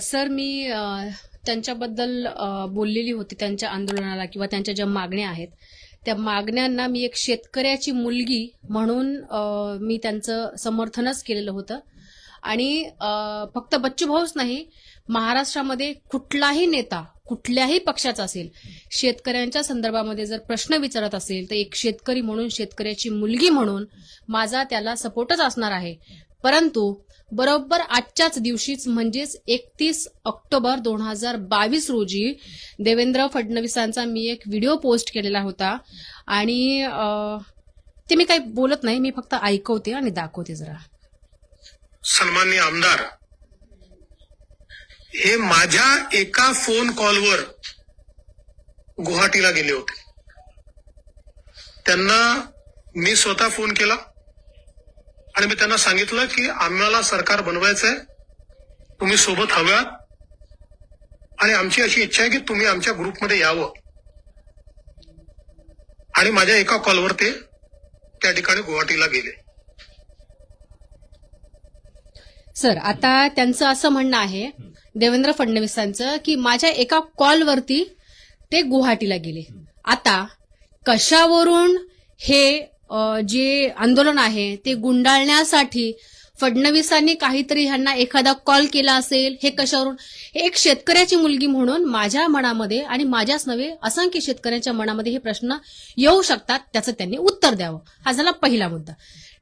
Sir मी त्यांच्याबद्दल बोललेली होती त्यांच्या आंदोलनाला किंवा त्यांच्या ज्या मागण्या आहेत. त्या मागण्यांना मी एक शेतकऱ्याची मुलगी म्हणून मी त्यांचं समर्थनच केलेलं होतं. आणि फक्त बच्चू भाऊच नाही महाराष्ट्रामध्ये कुठलाही नेता कुठल्याही पक्षाचा असेल शेतकऱ्यांच्या संदर्भामध्ये जर प्रश्न विचारत असेल तर एक शेतकरी म्हणून शेतकऱ्याची मुलगी म्हणून माझा त्याला सपोर्टच असणार आहे. परंतु बरोबर आजच्याच दिवशीच म्हणजेच एकतीस ऑक्टोबर दोन हजार बावीस रोजी देवेंद्र फडणवीसांचा मी एक व्हिडिओ पोस्ट केलेला होता. आणि ते मी काही बोलत नाही मी फक्त ऐकवते आणि दाखवते जरा. सन्मान्य आमदार हे माझ्या एका फोन कॉलवर गुवाहाटीला गेले होते. त्यांना मी स्वतः फोन केला. आणि मी त्यांना सांगितलं की आम्हाला सरकार बनवायचंय. तुम्ही सोबत हव्यात. आणि आमची अशी इच्छा आहे की तुम्ही आमच्या ग्रुपमध्ये यावं. आणि माझ्या एका कॉलवर ते त्या ठिकाणी गुवाहाटीला गेले. सर आता त्यांचं असं म्हणणं आहे देवेंद्र फडणवीसांचं की माझ्या एका कॉलवरती ते गुवाहाटीला गेले. आता कशावरून हे जे आंदोलन आहे ते गुंडाळण्यासाठी फडणवीसांनी काहीतरी ह्यांना एखादा कॉल केला असेल हे कशावरून? एक शेतकऱ्याची मुलगी म्हणून माझ्या मनामध्ये आणि माझ्याच नव्हे असंख्य शेतकऱ्यांच्या मनामध्ये हे प्रश्न येऊ शकतात त्याचं त्यांनी उत्तर द्यावं. हा झाला पहिला मुद्दा.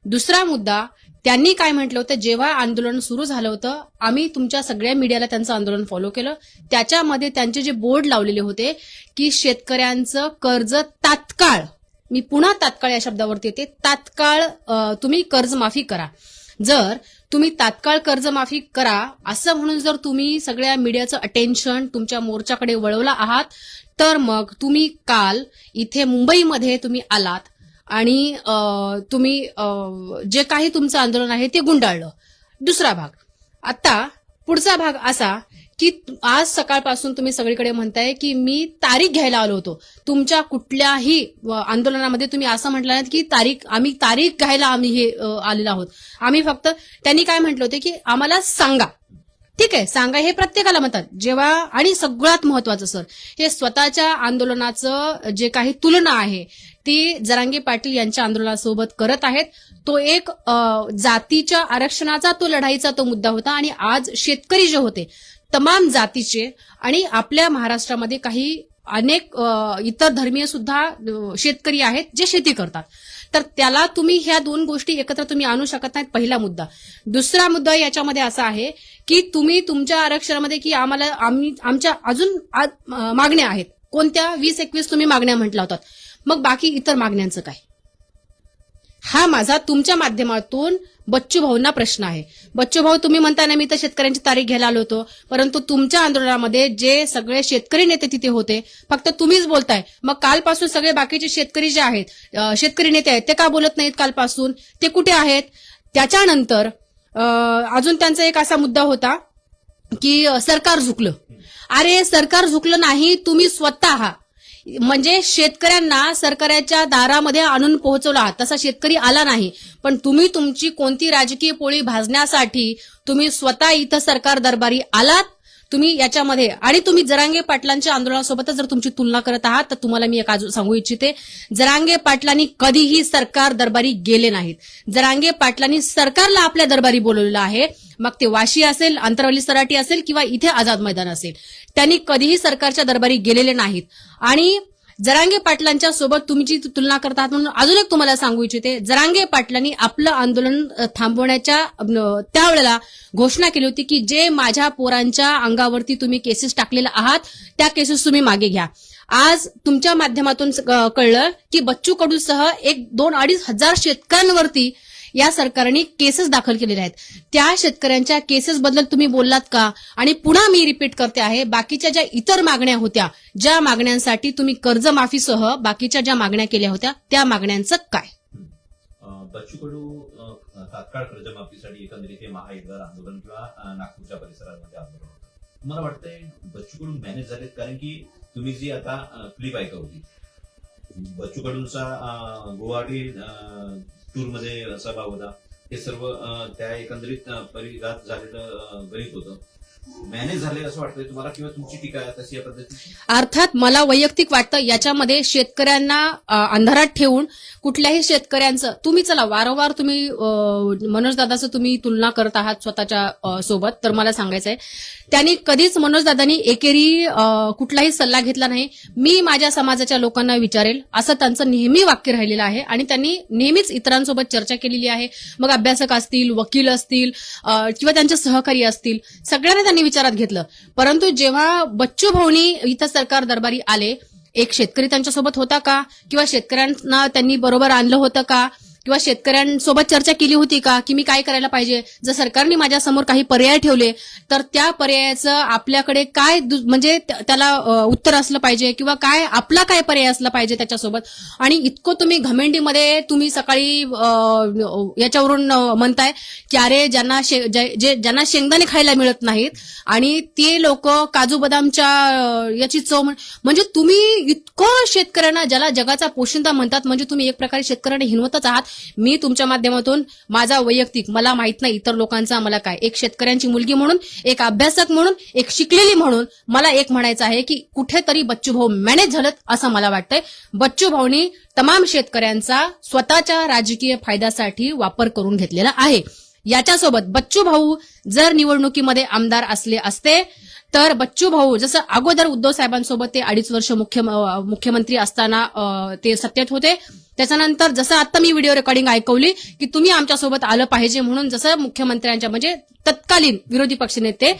दुसरा मुद्दा त्यांनी काय म्हटलं होतं? जेव्हा आंदोलन सुरू झालं होतं आम्ही तुमच्या सगळ्या मीडियाला त्यांचं आंदोलन फॉलो केलं. त्याच्यामध्ये त्यांचे जे बोर्ड लावलेले होते की शेतकऱ्यांचं कर्ज तात्काळ मी पुन्हा तात्काळ या शब्दावरती येते. तात्काळ तुम्ही कर्जमाफी करा. जर तुम्ही तात्काळ कर्जमाफी करा असं म्हणून जर तुम्ही सगळ्या मीडियाचं अटेन्शन तुमच्या मोर्चाकडे वळवला आहात तर मग तुम्ही काल इथे मुंबईमध्ये तुम्ही आलात आणि तुम्ही जे काही तुमचं आंदोलन आहे ते गुंडाळलं. दुसरा भाग. आता पुढचा भाग असा की आज सकाळपासून तुम्ही सगळीकडे म्हणताय की मी तारीख घ्यायला आलो होतो. तुमच्या कुठल्याही आंदोलनामध्ये तुम्ही असं म्हटलं नाही की तारीख आम्ही तारीख घ्यायला आम्ही हे आलेलो आहोत. आम्ही फक्त त्यांनी काय म्हटलं होते की आम्हाला सांगा. ठीक आहे सांगा हे प्रत्येकाला म्हणतात. जेव्हा आणि सगळ्यात महत्वाचं सर हे स्वतःच्या आंदोलनाचं जे काही तुलना आहे ती जरांगे पाटील यांच्या आंदोलनासोबत करत आहेत. तो एक जातीच्या आरक्षणाचा तो लढाईचा तो मुद्दा होता आणि आज शेतकरी जे होते तमाम जातीचे आणि आपल्या महाराष्ट्रामध्ये काही अनेक इतर धर्मीय सुद्धा शेतकरी आहेत जे शेती करतात. तर त्याला तुम्ही ह्या दोन गोष्टी एकत्र तुम्ही आणू शकत नाहीत पहिला मुद्दा. दुसरा मुद्दा याच्यामध्ये असा आहे की तुम्ही तुमच्या आरक्षणामध्ये की आम्हाला आम्ही आमच्या अजून मागण्या आहेत. कोणत्या? वीस एकवीस तुम्ही मागण्या म्हटल्या होतात. मग बाकी इतर मागण्यांचं काय? हा माझा तुमच्या माध्यमातून बच्चू भाऊंना प्रश्न आहे. बच्चू भाऊ तुम्ही म्हणताय ना मी तर शेतकऱ्यांची तारीख घ्यायला आलो होतो. परंतु तुमच्या आंदोलनामध्ये जे सगळे शेतकरी नेते तिथे होते फक्त तुम्हीच बोलताय. मग कालपासून सगळे बाकीचे शेतकरी जे आहेत शेतकरी नेते आहेत ते का बोलत नाहीत कालपासून? ते कुठे आहेत? त्याच्यानंतर अजून त्यांचा एक असा मुद्दा होता की सरकार झुकलं. अरे सरकार झुकलं नाही तुम्ही स्वतः आहात म्हणजे शेतकऱ्यांना सरकारच्या दारामध्ये आणून पोहोचवला आहात. तसा शेतकरी आला नाही. पण तुम्ही तुमची कोणती राजकीय पोळी भाजण्यासाठी तुम्ही स्वतः इथं सरकार दरबारी आलात? तुम्ही याच्यामध्ये आणि तुम्ही जरांगे पाटलांच्या आंदोलनासोबतच जर तुमची तुलना करत आहात तर तुम्हाला मी एक अजून सांगू इच्छिते. जरांगे पाटलांनी कधीही सरकार दरबारी गेले नाहीत. जरांगे पाटलांनी सरकारला आपल्या दरबारी बोलवलेलं आहे. मग ते वाशी असेल अंतरवली सराटी असेल किंवा इथे आझाद मैदान असेल. त्यांनी कधीही सरकारच्या दरबारी गेलेले नाहीत. आणि जरांगे पाटलांच्या सोबत तुम्ही जी तुलना करत आहात म्हणून अजून एक तुम्हाला सांगू इच्छिते. जरांगे पाटलांनी आपलं आंदोलन थांबवण्याच्या त्यावेळेला घोषणा केली होती की जे माझ्या पोरांच्या अंगावरती तुम्ही केसेस टाकलेले आहात त्या केसेस तुम्ही मागे घ्या. आज तुमच्या माध्यमातून कळलं की बच्चू कडूसह एक दोन अडीच हजार शेतकऱ्यांवरती या सरकारने केसेस दाखल केलेल्या आहेत. त्या शेतकऱ्यांच्या केसेस बद्दल तुम्ही बोललात का? आणि पुन्हा मी रिपीट करते आहे बाकीच्या ज्या इतर मागण्या होत्या ज्या मागण्यांसाठी तुम्ही कर्जमाफीसह बाकीच्या ज्या मागण्या केल्या होत्या त्या मागण्यांचं काय? अं, बच्चू तात्काळ कर्जमाफीसाठी एकंदरीत हे महायुद्धार आंदोलन किंवा नागपूरच्या परिसरामध्ये आंदोलन होतं. मला वाटतंय बच्चू कडू मॅनेज झालेत कारण की तुम्ही जी आता क्लिप ऐकवली. बच्चू कडूंचा गुवाहाटी टूरमध्ये सहभाग होता. हे सर्व त्या एकंदरीत परिघात झालेलं गणित होतं. मॅनेज झाले असं वाटतंय तुम्हाला किंवा तुमची टीका तशी या पद्धतीची? अर्थात मला वैयक्तिक वाटतं याच्यामध्ये शेतकऱ्यांना अ, अंधारात ठेवून कुठल्याही शेतकऱ्यांचं तुम्ही चला वारंवार तुम्ही मनोज दादाचं तुम्ही तुलना करत आहात स्वतःच्या अ, सोबत तर मला सांगायचं आहे त्यांनी कधीच मनोज दादांनी एकेरी अ, कुठलाही सल्ला घेतला नाही. मी माझ्या समाजाच्या लोकांना विचारेल असं त्यांचं नेहमी वाक्य राहिलेलं आहे आणि त्यांनी नेहमीच इतरांसोबत चर्चा केलेली आहे. मग अभ्यासक असतील वकील असतील अ, किंवा त्यांचे सहकारी असतील सगळ्यांना त्यांनी विचारात घेतलं. परंतु जेव्हा बच्चू भाऊनी इथं सरकार दरबारी आले एक शेतकरी त्यांच्यासोबत होता का? किंवा शेतकऱ्यांना त्यांनी बरोबर आणलं होतं का? किंवा शेतकऱ्यांसोबत चर्चा केली होती का की मी काय करायला पाहिजे? जर सरकारने माझ्यासमोर काही पर्याय ठेवले तर त्या पर्यायाचं आपल्याकडे काय दु- म्हणजे त्या- त्याला उत्तर असलं पाहिजे किंवा काय आपला काय पर्याय असला पाहिजे त्याच्यासोबत? आणि इतकं तुम्ही घमेंडीमध्ये तुम्ही सकाळी याच्यावरून म्हणताय की अरे ज्यांना शे- जे जे- ज्यांना शेंगदाणे खायला मिळत नाहीत आणि ते लोक काजू बदामच्या याची चव म्हणजे तुम्ही इतकं शेतकऱ्यांना ज्याला जगाचा पोशिंदा म्हणतात म्हणजे तुम्ही एक प्रकारे शेतकऱ्यांना हिनवतच आहात मी तुमच्या माध्यमातून माझा वैयक्तिक मला माहीत नाही इतर लोकांचा मला काय? एक शेतकऱ्यांची मुलगी म्हणून एक अभ्यासक म्हणून एक शिकलेली म्हणून मला एक म्हणायचं आहे की कुठेतरी बच्चू भाऊ मॅनेज झालं असं मला वाटतंय. बच्चू भाऊनी तमाम शेतकऱ्यांचा स्वतःच्या राजकीय फायद्यासाठी वापर करून घेतलेला आहे. याच्यासोबत बच्चू भाऊ जर निवडणुकीमध्ये आमदार असले असते तर बच्चू भाऊ जसं अगोदर उद्धव साहेबांसोबत ते अडीच वर्ष मुख्य मुख्यमंत्री असताना ते सत्तेत होते. त्याच्यानंतर जसं आता मी व्हिडिओ रेकॉर्डिंग ऐकवली की तुम्ही आमच्यासोबत आलं पाहिजे म्हणून जसं मुख्यमंत्र्यांच्या म्हणजे तत्कालीन विरोधी पक्षनेते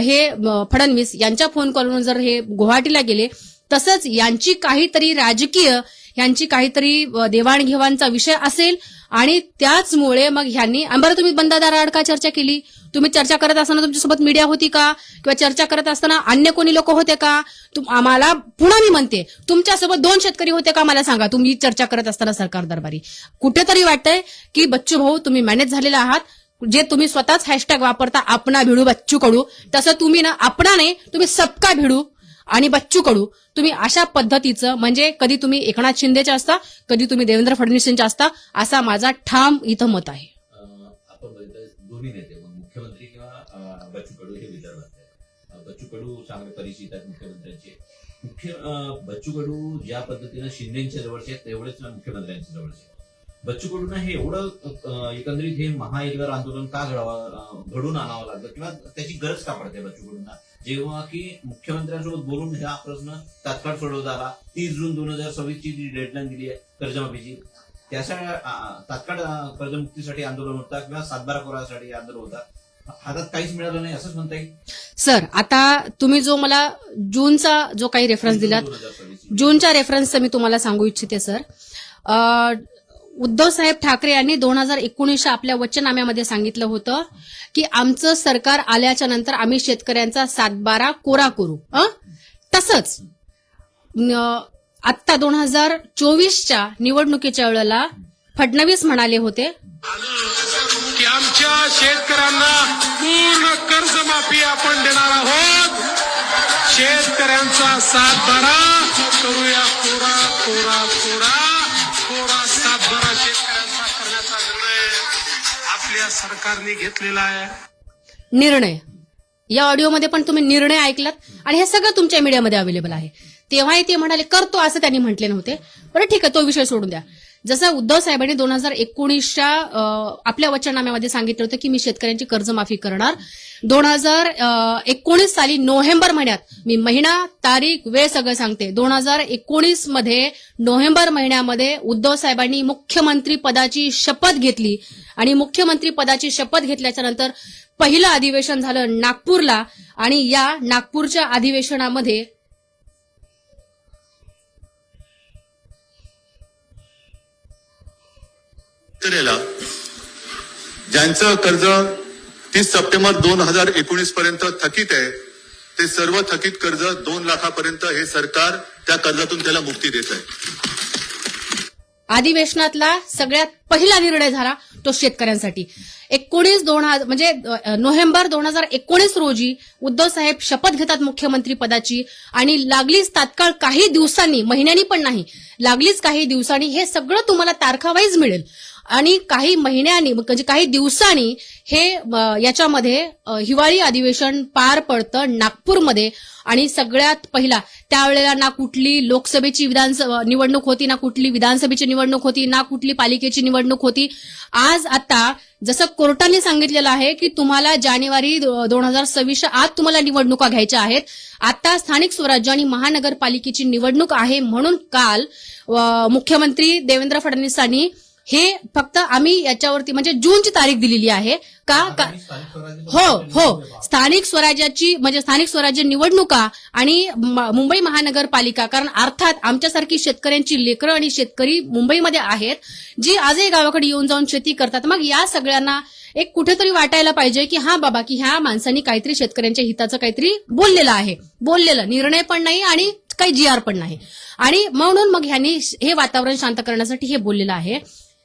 हे फडणवीस यांच्या फोन कॉलवरून जर हे गुवाहाटीला गेले तसंच यांची काहीतरी राजकीय यांची काहीतरी देवाणघेवाणचा विषय असेल आणि त्याचमुळे मग ह्यांनी बरं तुम्ही बंदादार अडका चर्चा केली. तुम्ही चर्चा करत असताना तुमच्यासोबत मीडिया होती का? किंवा चर्चा करत असताना अन्य कोणी लोक होते का? आम्हाला पुन्हा मी म्हणते तुमच्यासोबत दोन शेतकरी होते का मला सांगा. तुम्ही चर्चा करत असताना सरकार दरबारी. कुठेतरी वाटतंय की बच्चू भाऊ तुम्ही मॅनेज झालेला आहात. जे तुम्ही स्वतःच हॅशटॅग वापरता आपणा भिडू बच्चू कडू तसं तुम्ही ना आपणा नाही तुम्ही सबका भिडू. आणि बच्चू कडू तुम्ही अशा पद्धतीचं म्हणजे कधी तुम्ही एकनाथ शिंदेचे असता कधी तुम्ही देवेंद्र फडणवीसांचे असता असा माझा ठाम इथं मत आहे. दोन्ही नेते मुख्यमंत्री किंवा बच्चू कडू हे विदर्भात बच्चू कडू चांगले परिचित आहेत मुख्यमंत्र्यांचे. मुख्य बच्चू कडू ज्या पद्धतीनं शिंदेच्या जवळचे आहेत तेवढेच मुख्यमंत्र्यांच्या जवळचे बच्चू कडूंना हे एवढं एकंदरीत हे महाएल्गार आंदोलन का घडवा घडून आणावं लागलं किंवा त्याची गरज का पडते बच्चू कडूंना? जेव्हा की मुख्यमंत्र्यांसोबत बोलून हा प्रश्न तात्काळ सोडवता आला तीस जून दोन हजार सव्वीसची जी डेडलाईन दिली आहे कर्जमाफीची त्याच्या तात्काळ कर्जमुक्तीसाठी आंदोलन होता किंवा सातबारा कोरासाठी आंदोलन होता. हातात काहीच मिळालं नाही असंच म्हणता येईल? सर आता तुम्ही जो मला जूनचा जो काही रेफरन्स दिलात 2026. जूनच्या रेफरन्सचं मी तुम्हाला सांगू इच्छिते सर. उद्धव साहेब ठाकरे यांनी दोन हजार एकोणीसच्या आपल्या वचनाम्यामध्ये सांगितलं होतं की आमचं सरकार आल्याच्यानंतर आम्ही शेतकऱ्यांचा सातबारा कोरा करू. तसंच आत्ता दोन हजार चोवीसच्या निवडणुकीच्या वेळेला फडणवीस म्हणाले होते की आमच्या शेतकऱ्यांना पूर्ण कर्जमाफी आपण देणार आहोत. शेतकऱ्यांचा सातबारा करूया कोरा कोरा कोरा. सरकारने घेतलेला आहे. निर्णय. या ऑडिओमध्ये पण तुम्ही निर्णय ऐकलात आणि हे सगळं तुमच्या मीडियामध्ये अवेलेबल आहे. तेव्हाही ते म्हणाले करतो असं त्यांनी म्हटले नव्हते. बरं ठीक आहे तो विषय सोडून द्या. जसं उद्धव साहेबांनी दोन हजार एकोणीसच्या आपल्या वचननाम्यामध्ये सांगितलं होतं की मी शेतकऱ्यांची कर्जमाफी करणार. दोन हजार एकोणीस साली नोव्हेंबर महिन्यात मी महिना तारीख वेळ सगळं सांगते. दोन हजार एकोणीसमध्ये नोव्हेंबर महिन्यामध्ये उद्धव साहेबांनी मुख्यमंत्री पदाची शपथ घेतली. आणि मुख्यमंत्री पदाची शपथ घेतल्याच्या नंतर पहिलं अधिवेशन झालं नागपूरला. आणि या नागपूरच्या अधिवेशनामध्ये शेतकऱ्याला ज्यांचं कर्ज तीस सप्टेंबर दोन हजार एकोणीस पर्यंत थकीत आहे ते सर्व थकीत कर्ज दोन लाखापर्यंत हे सरकार त्या कर्जातून त्याला मुक्ती देत आहे. अधिवेशनातला सगळ्यात पहिला निर्णय झाला तो शेतकऱ्यांसाठी. एकोणीस दोन हजार म्हणजे नोव्हेंबर दोन हजार एकोणीस रोजी उद्धव साहेब शपथ घेतात मुख्यमंत्री पदाची आणि लागलीच तात्काळ काही दिवसांनी महिन्यांनी पण नाही लागलीच काही दिवसांनी हे सगळं तुम्हाला तारखावाईज मिळेल. आणि काही महिन्यांनी म्हणजे काही दिवसांनी हे याच्यामध्ये हिवाळी अधिवेशन पार पडतं नागपूरमध्ये. आणि सगळ्यात पहिला त्यावेळेला ना कुठली लोकसभेची विधानसभा निवडणूक होती ना कुठली विधानसभेची निवडणूक होती ना कुठली पालिकेची निवडणूक होती. आज आता जसं कोर्टाने सांगितलेलं आहे की तुम्हाला जानेवारी दोन हजार सव्वीसच्या आत तुम्हाला निवडणुका घ्यायच्या आहेत. आता स्थानिक स्वराज्य आणि महानगरपालिकेची निवडणूक आहे म्हणून काल मुख्यमंत्री देवेंद्र फडणवीसांनी हे फक्त आम्ही याच्यावरती म्हणजे जूनची तारीख दिलेली आहे. का? का हो हो. निवडणुकीचे स्थानिक स्वराज्याची म्हणजे स्थानिक स्वराज्य निवडणुका आणि मुंबई महानगरपालिका कारण अर्थात आमच्यासारखी शेतकऱ्यांची लेकरं आणि शेतकरी मुंबईमध्ये आहेत जी आजही गावाकडे येऊन जाऊन शेती करतात. मग या सगळ्यांना एक कुठेतरी वाटायला पाहिजे की हा बाबा की ह्या माणसांनी काहीतरी शेतकऱ्यांच्या हिताचं काहीतरी बोललेलं आहे. बोललेलं निर्णय पण नाही आणि काही जी आर पण नाही. आणि म्हणून मग ह्यांनी हे वातावरण शांत करण्यासाठी हे बोललेलं आहे.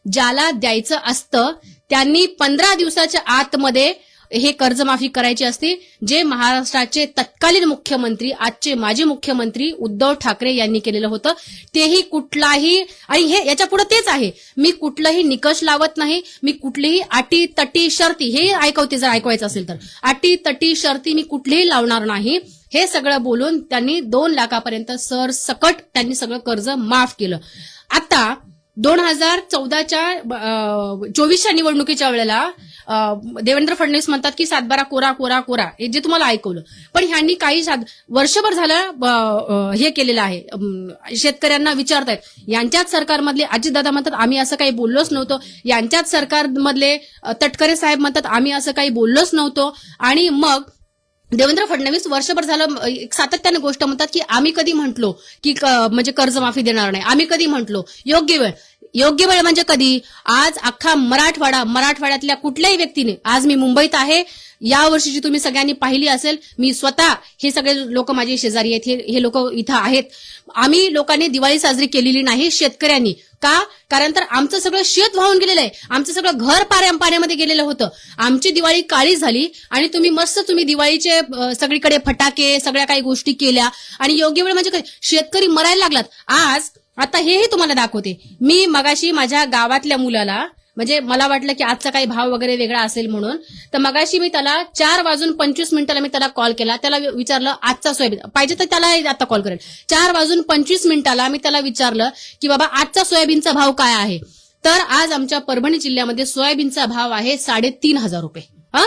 ज्याला द्यायचं असतं त्यांनी पंधरा दिवसाच्या आतमध्ये हे कर्जमाफी करायची असते जे महाराष्ट्राचे तत्कालीन मुख्यमंत्री आजचे माजी मुख्यमंत्री उद्धव ठाकरे यांनी केलेलं होतं. तेही कुठलाही आणि हे याच्यापुढे तेच आहे. मी कुठलाही निकष लावत नाही मी कुठलीही अटी तटी शर्ती हे ऐकवते जर ऐकवायचं असेल तर. अटी तटी शर्ती मी कुठलीही लावणार नाही. हे सगळं बोलून त्यांनी दोन लाखापर्यंत सरसकट त्यांनी सगळं कर्ज माफ केलं. आता दोन हजार चौदाच्या चोवीसच्या निवडणुकीच्या वेळेला देवेंद्र फडणवीस म्हणतात की सातबारा कोरा कोरा कोरा हे जे तुम्हाला ऐकवलं. पण ह्यांनी काही सात वर्षभर झालं हे केलेलं आहे. शेतकऱ्यांना विचारतायत. यांच्याच सरकारमधले अजितदादा म्हणतात आम्ही असं काही बोललोच नव्हतो. यांच्याच सरकारमधले तटकरे साहेब म्हणतात आम्ही असं काही बोललोच नव्हतो. आणि मग देवेंद्र फडणवीस वर्षभर झालं सातत्याने गोष्ट म्हणतात की आम्ही कधी म्हटलो की म्हणजे कर्जमाफी देणार नाही. आम्ही कधी म्हटलो? योग्य वेळ. योग्य वेळ म्हणजे कधी? आज अख्खा मराठवाडा मराठवाड्यातल्या कुठल्याही व्यक्तीने आज मी मुंबईत आहे या वर्षीची तुम्ही सगळ्यांनी पाहिली असेल मी स्वतः हे सगळे लोक माझे शेजारी आहेत हे- हे लोक इथं आहेत. आम्ही लोकांनी दिवाळी साजरी केलेली नाही शेतकऱ्यांनी. का? कारण तर आमचं सगळं शेत वाहून गेलेलं आहे. आमचं सगळं घर पाण्यामध्ये गेलेलं होतं. आमची दिवाळी काळी झाली आणि तुम्ही मस्त तुम्ही दिवाळीचे सगळीकडे फटाके सगळ्या काही गोष्टी केल्या आणि योग्य वेळ म्हणजे शेतकरी मरायला लागलात. आज आता हेही तुम्हाला दाखवते. मी मगाशी माझ्या गावातल्या मुलाला म्हणजे मला वाटलं की आजचा काही भाव वगैरे वेगळा असेल म्हणून. तर मगाशी मी त्याला चार वाजून पंचवीस मिनिटाला मी त्याला कॉल केला. त्याला विचारलं आजचा सोयाबीन पाहिजे तर त्याला आता कॉल करेल. चार वाजून पंचवीस मिनिटाला मी त्याला विचारलं की बाबा आजचा सोयाबीनचा भाव काय आहे? तर आज आमच्या परभणी जिल्ह्यामध्ये सोयाबीनचा भाव आहे साडेतीन हजार रुपये. हा?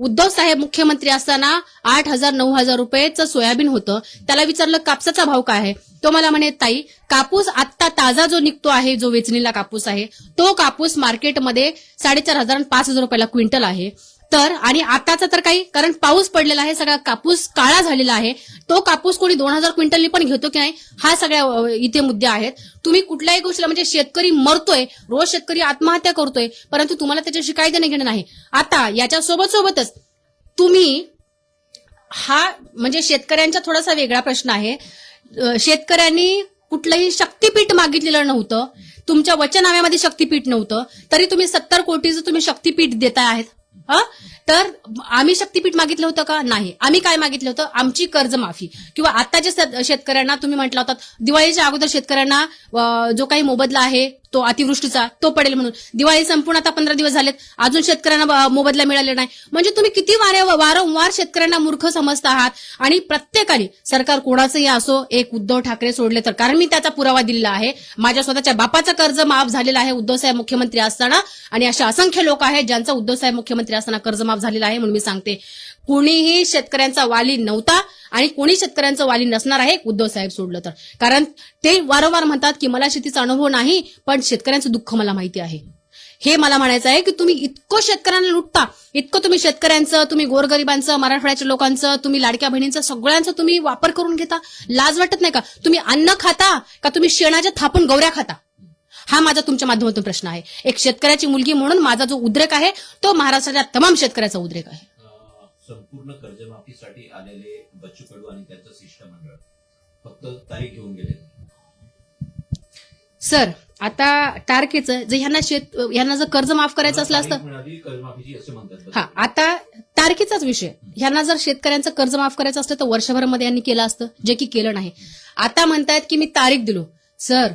उद्धव साहेब मुख्यमंत्री असताना आठ हजार नऊ हजार रुपयेचं सोयाबीन होतं. त्याला विचारलं कापसाचा भाव काय आहे? तो मला म्हणे ताई कापूस आत्ता ताजा जो निघतो आहे जो वेचणीला कापूस आहे तो कापूस मार्केटमध्ये साडेचार हजार पाच हजार रुपयाला क्विंटल आहे. तर आणि आताचा तर काही कारण पाऊस पडलेला आहे सगळा कापूस काळा झालेला आहे. तो कापूस कोणी दोन हजार क्विंटलनी पण घेतो की नाही हा सगळ्या इथे मुद्दे आहेत. तुम्ही कुठल्याही गोष्टीला म्हणजे शेतकरी मरतोय रोज शेतकरी आत्महत्या करतोय परंतु तुम्हाला त्याच्याशी काय देणं घेणं नाही. आता याच्या सोबत सोबतच तुम्ही हा म्हणजे शेतकऱ्यांचा थोडासा वेगळा प्रश्न आहे. शेतकऱ्यांनी कुठलंही शक्तीपीठ मागितलेलं नव्हतं. तुमच्या वचनाव्यामध्ये शक्तीपीठ नव्हतं. तरी तुम्ही सत्तर कोटीचं तुम्ही शक्तीपीठ देताय आहेत. हा? तर आम्ही शक्तीपीठ मागितलं होतं का? नाही. आम्ही काय मागितलं होतं? आमची कर्जमाफी. किंवा आता जे शेतकऱ्यांना तुम्ही म्हटलं होता दिवाळीच्या अगोदर शेतकऱ्यांना जो काही मोबदला आहे तो अतिवृष्टीचा तो पडेल म्हणून. दिवाळी संपूर्ण आता पंधरा दिवस झालेत. अजून शेतकऱ्यांना मोबदला मिळालेला नाही. म्हणजे तुम्ही किती वारे वारंवार शेतकऱ्यांना मूर्ख समजता आहात आणि प्रत्येकाने सरकार कोणाचंही असो एक उद्धव ठाकरे सोडले तर. कारण मी त्याचा पुरावा दिलेला आहे. माझ्या स्वतःच्या बापाचं कर्ज माफ झालेलं आहे उद्धव साहेब मुख्यमंत्री असताना. आणि अशा असंख्य लोक आहेत ज्यांचा उद्धव साहेब मुख्यमंत्री असताना कर्जमाफ झालेला झालेलं आहे म्हणून मी सांगते. कुणीही शेतकऱ्यांचा वाली नव्हता आणि कोणी शेतकऱ्यांचं वाली नसणार आहे उद्धव साहेब सोडलं तर. कारण ते वारंवार म्हणतात की मला शेतीचा अनुभव नाही पण शेतकऱ्यांचं दुःख मला माहिती आहे. हे मला म्हणायचं आहे की तुम्ही इतकं शेतकऱ्यांना लुटता इतकं तुम्ही शेतकऱ्यांचं तुम्ही गोरगरिबांचं मराठवाड्याच्या लोकांचं तुम्ही लाडक्या बहिणींचं सगळ्यांचं तुम्ही वापर करून घेता? लाज वाटत नाही का? तुम्ही अन्न खाता का? तुम्ही शेणाच्या थापून गौऱ्या खाता? हा माझा तुमच्या माध्यमातून प्रश्न आहे. एक शेतकऱ्याची मुलगी म्हणून माझा जो उद्रेक आहे तो महाराष्ट्राच्या तमाम शेतकऱ्याचा उद्रेक आहे. संपूर्ण कर्जमाफीसाठी आलेले बच्चू कडू आणि त्यांचं शिष्टमंडळ फक्त तारीख घेऊन गेले. सर आता तारखेचं जे ह्यांना शेत ह्यांना जर कर्ज माफ करायचं असलं असतं हा आता तारखेचाच विषय. ह्यांना जर शेतकऱ्यांचं कर्ज माफ करायचं असतं तर वर्षभरामध्ये यांनी केलं असतं जे की केलं नाही. आता म्हणतायत की मी तारीख दिलो. सर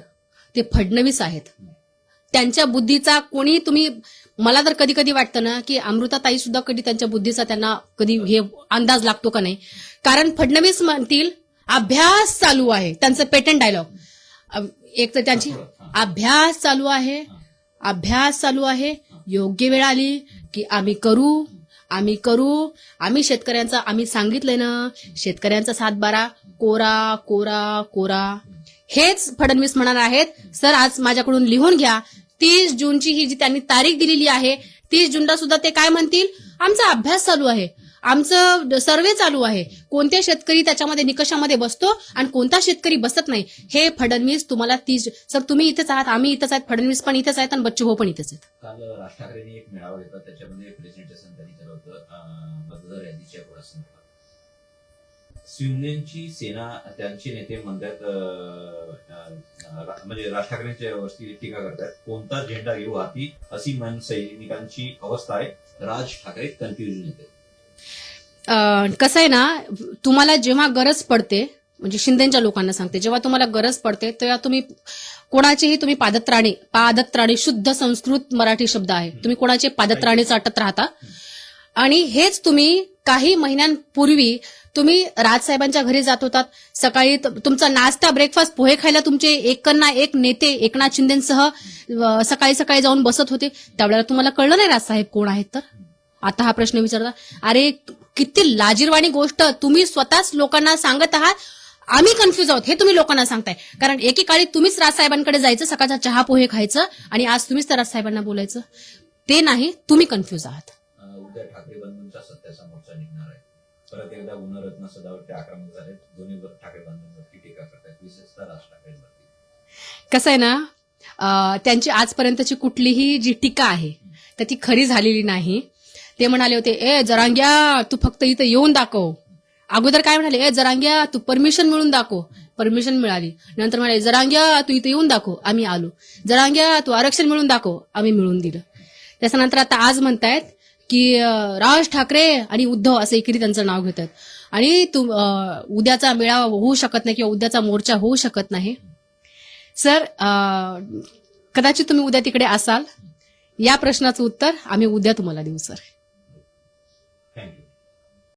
ते फडणवीस आहेत. त्यांच्या बुद्धीचा कोणी तुम्ही मला तर कधी कधी वाटतं ना की अमृताताई सुद्धा कधी त्यांच्या बुद्धीचा त्यांना कधी हे अंदाज लागतो का नाही. कारण फडणवीस म्हणतील अभ्यास चालू आहे. त्यांचं पेटंट डायलॉग एक तर त्यांची अभ्यास चालू आहे अभ्यास चालू आहे योग्य वेळ आली की आम्ही करू आम्ही करू आम्ही शेतकऱ्यांचा आम्ही सांगितलंय ना शेतकऱ्यांचा सातबारा कोरा कोरा कोरा. हेच फडणवीस म्हणणार आहेत. सर आज माझ्याकडून लिहून घ्या. तीस जूनची ही जी त्यांनी तारीख दिलेली आहे तीस जूनला सुद्धा ते काय म्हणतील? आमचा अभ्यास चालू आहे. आमचं सर्वे चालू आहे. कोणते शेतकरी त्याच्यामध्ये निकषामध्ये बसतो आणि कोणता शेतकरी बसत नाही? हे फडणवीस तुम्हाला तीस सर तुम्ही इथेच आहात आम्ही इथेच आहेत फडणवीस पण इथेच आहेत आणि बच्चू भाऊ पण इथेच आहेत. काल राज ठाकरेंनी एक मेळावा घेतला त्याच्यामध्ये प्रेझेंटेशन त्यांनी केलं होतं. मतदार यादीच्या शिंदेची सेना त्यांचे नेते म्हणतात म्हणजे राज ठाकरेंच्या वरती टीका करतात कोणता झेंडा घेऊ हाती? अशी मन सैनिकांची अवस्था आहे. राज ठाकरे कन्फ्युजन येते कसं आहे ना तुम्हाला जेव्हा गरज पडते म्हणजे शिंदेच्या लोकांना सांगते जेव्हा तुम्हाला गरज पडते तेव्हा तुम्ही कोणाचेही तुम्ही पादत्राणे पादत्राणे शुद्ध संस्कृत मराठी शब्द आहे. तुम्ही कोणाचे पादत्राणे चाटत राहता. आणि हेच तुम्ही काही महिन्यांपूर्वी तुम्ही राजसाहेबांच्या घरी जात होतात. सकाळी तुमचा नाश्ता ब्रेकफास्ट पोहे खायला तुमचे एकना एक नेते एकनाथ शिंदेसह सकाळी सकाळी जाऊन बसत होते. त्यावेळेला तुम्हाला कळलं नाही राजसाहेब कोण आहेत तर? आता हा प्रश्न विचारता अरे किती लाजीरवाणी गोष्ट. तुम्ही स्वतःच लोकांना सांगत आहात. आम्ही कन्फ्युज आहोत. हे तुम्ही लोकांना सांगताय. कारण एकेकाळी तुम्हीच राजसाहेबांकडे जायचं सकाळचा चहा पोहे खायचं आणि आज तुम्हीच त्या राजसाहेबांना बोलायचं. ते नाही तुम्ही कन्फ्युज आहात. उद्या ठाकरे बंधूंचा सत्याचा मोर्चा निघणार आहे. परत एकदा गुणरत्न सदावरती आक्रमक झाले दोन्ही ठाकरे बंधूंवरती टीका करतात विशेषतः राज ठाकरेंवरती. कसं आहे ना त्यांची आजपर्यंतची कुठलीही जी टीका आहे तर ती खरी झालेली नाही. ते म्हणाले होते ए जरांग्या तू फक्त इथं येऊन दाखव. अगोदर काय म्हणाले ए जरांग्या तू परमिशन मिळून दाखव. परमिशन मिळाली. नंतर म्हणाले जरांग्या तू इथं येऊन दाखव. आम्ही आलो. जरांग्या तू आरक्षण मिळून दाखव. आम्ही मिळून दिलं. त्याच्यानंतर आता आज म्हणतायत की राज ठाकरे आणि उद्धव असं एकेरी त्यांचं नाव घेतात. आणि तुम उद्याचा मेळावा होऊ शकत नाही किंवा उद्याचा मोर्चा होऊ शकत नाही. सर कदाचित तुम्ही उद्या तिकडे असाल. या प्रश्नाचं उत्तर आम्ही उद्या तुम्हाला देऊ सर.